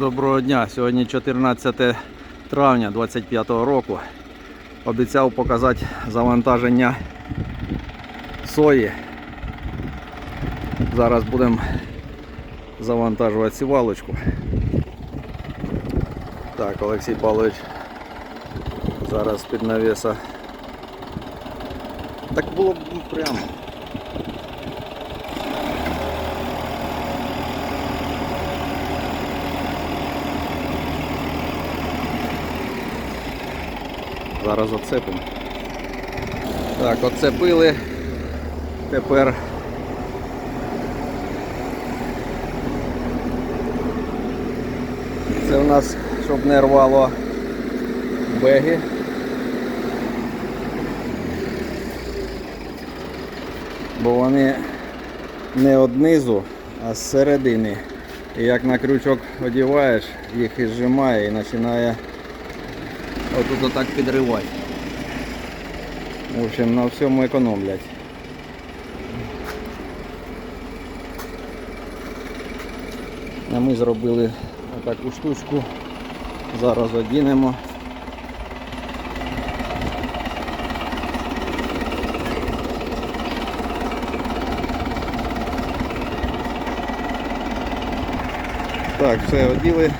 Доброго дня. Сьогодні 14 травня 25 року. Обіцяв показати завантаження сої. Зараз будемо завантажувати сівалочку. Так, Олексій Павлович зараз під навіса. Так було б прямо. Зараз оцепимо. Так, оцепили. Тепер це у нас, щоб не рвало беги. Бо вони не однизу, а зсередини. І як на крючок одіваєш, їх і зжимає і починає отут отак підривати. В общем, на всьому економлять. А ми зробили таку штучку. Зараз одінемо. Так, все оділи.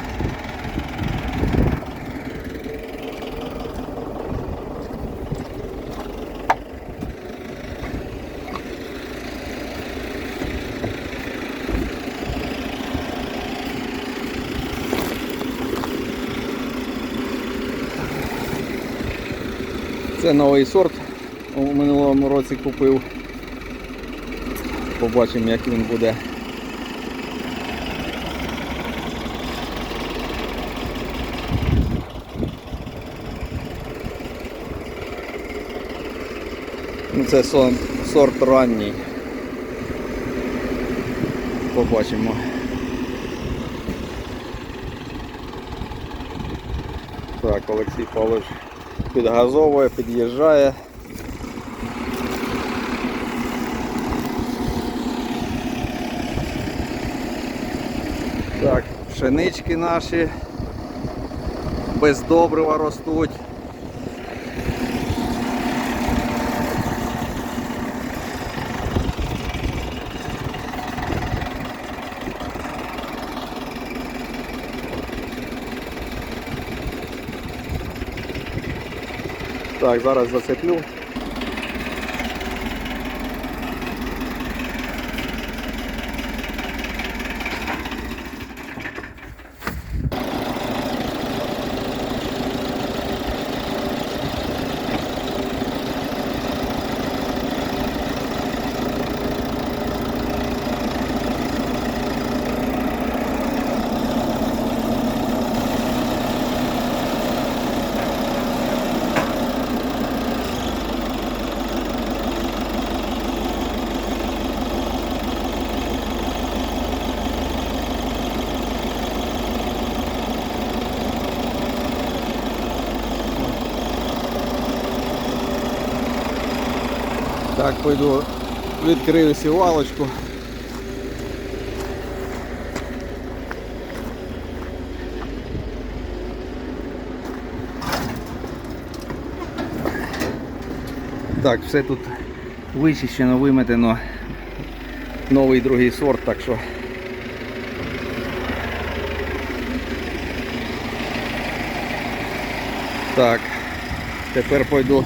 Це новий сорт. У минулому році купив. Побачимо як він буде. Ну, Це сорт ранній. Побачимо. Так, Олексій Павлович підгазовує, під'їжджає. Так, пшенички наші без добрива ростуть. Так, зараз зацеплю. Так, пойду відкрию сівалочку. Так, все тут вичищено, виметено. Новий другий сорт, так що. Так, тепер пойду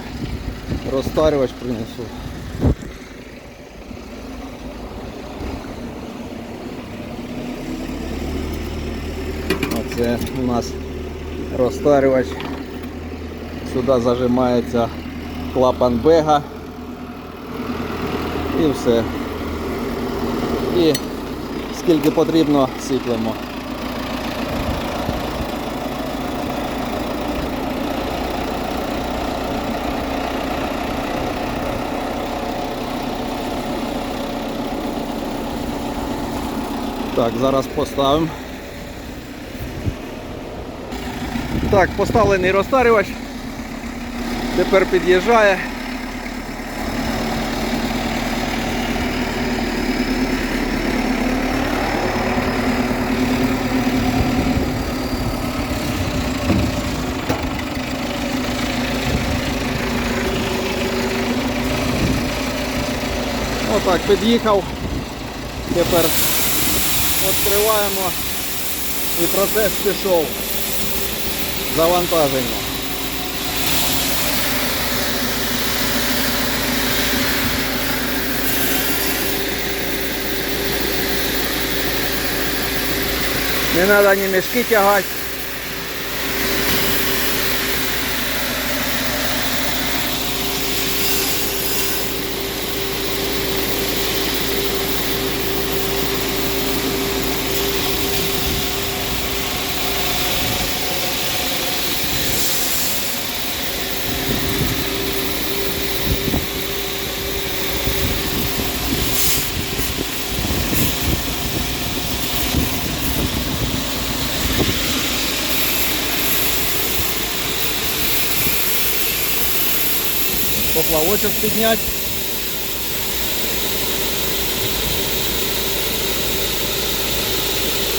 розтарювач принесу. Оце у нас розтарювач. Сюди зажимається клапан бега і все. І скільки потрібно сіплемо. Так, зараз поставимо. Так, поставлений розтарювач. Тепер під'їжджає. Отак, під'їхав. Тепер відкриваємо і процес пішов. Завантаження. Не треба ні мішки тягати. Поплавочок підняти.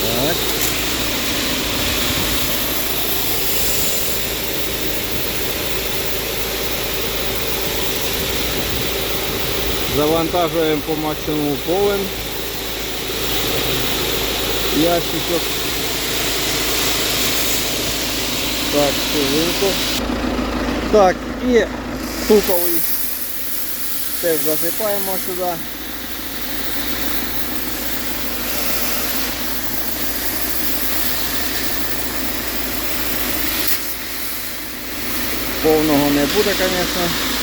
Так. Завантажуємо по максимуму повен. Ящичок. Так, хвилинку. Так, і Туковий теж засипаємо сюди. Повного не буде, звісно.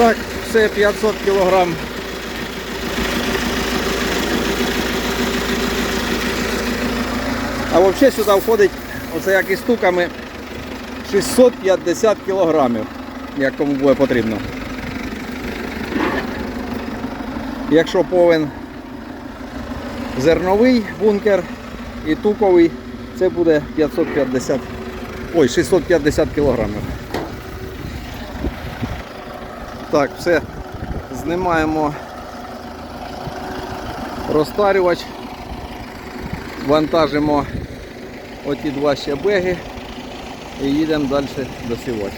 Так, все 500 кілограм. А взагалі сюди входить, оце як із стуками, 650 кілограмів, як кому буде потрібно. Якщо повен зерновий бункер і туковий, це буде 550, ой, 650 кілограмів. Так, все, знімаємо розтарювач, вантажимо оті два щебеги і їдемо далі до досівати.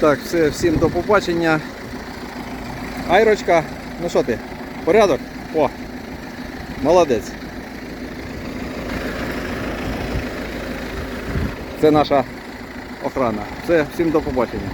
Так, все, всім до побачення. Айрочка, ну що ти? Порядок? О, молодець. Це наша охрана. Все, всім до побачення.